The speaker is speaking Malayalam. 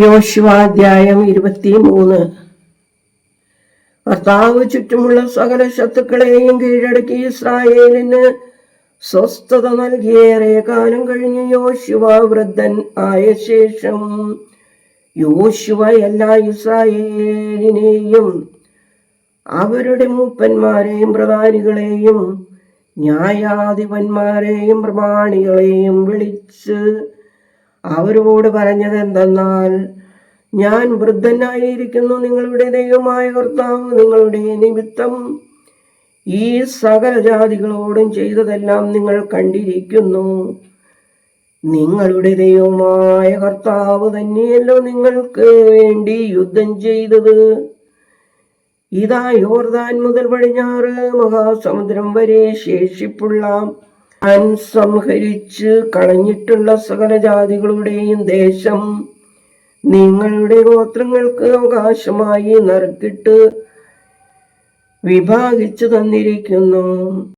യോശുവാധ്യായം ഇരുപത്തി മൂന്ന് കർത്താവ് ചുറ്റുമുള്ള സകല ശത്രുക്കളെയും കീഴടക്കി ഇസ്രായേലിന് സ്വസ്ഥത നൽകിയേറെ കാലം കഴിഞ്ഞ് യോശുവ വൃദ്ധൻ ആയ ശേഷം യോശുവ എല്ലാ ഇസ്രായേലിനെയും അവരുടെ മൂപ്പന്മാരെയും പ്രധാനികളെയും ന്യായാധിപന്മാരെയും പ്രമാണികളെയും വിളിച്ച് അവരോട് പറഞ്ഞത് എന്തെന്നാൽ ഞാൻ വൃദ്ധനായിരിക്കുന്നു നിങ്ങളുടെ ദൈവമായ കർത്താവ് നിങ്ങളുടെ നിമിത്തം ഈ സകല ജാതികളോടും ചെയ്തതെല്ലാം നിങ്ങൾ കണ്ടിരിക്കുന്നു. നിങ്ങളുടെ ദൈവമായ കർത്താവ് തന്നെയല്ലോ നിങ്ങൾക്ക് വേണ്ടി യുദ്ധം ചെയ്തത്. ഇതാ യോർദാൻ മുതൽ പടിഞ്ഞാറ് മഹാസമുദ്രം വരെ ശേഷിപ്പുള്ള ഞാൻ സംഹരിച്ച് കളഞ്ഞിട്ടുള്ള സകല ജാതികളുടെയും ദേശം നിങ്ങളുടെ ഗോത്രങ്ങൾക്ക് അവകാശമായി നറുക്കിട്ട് വിഭാഗിച്ചു തന്നിരിക്കുന്നു.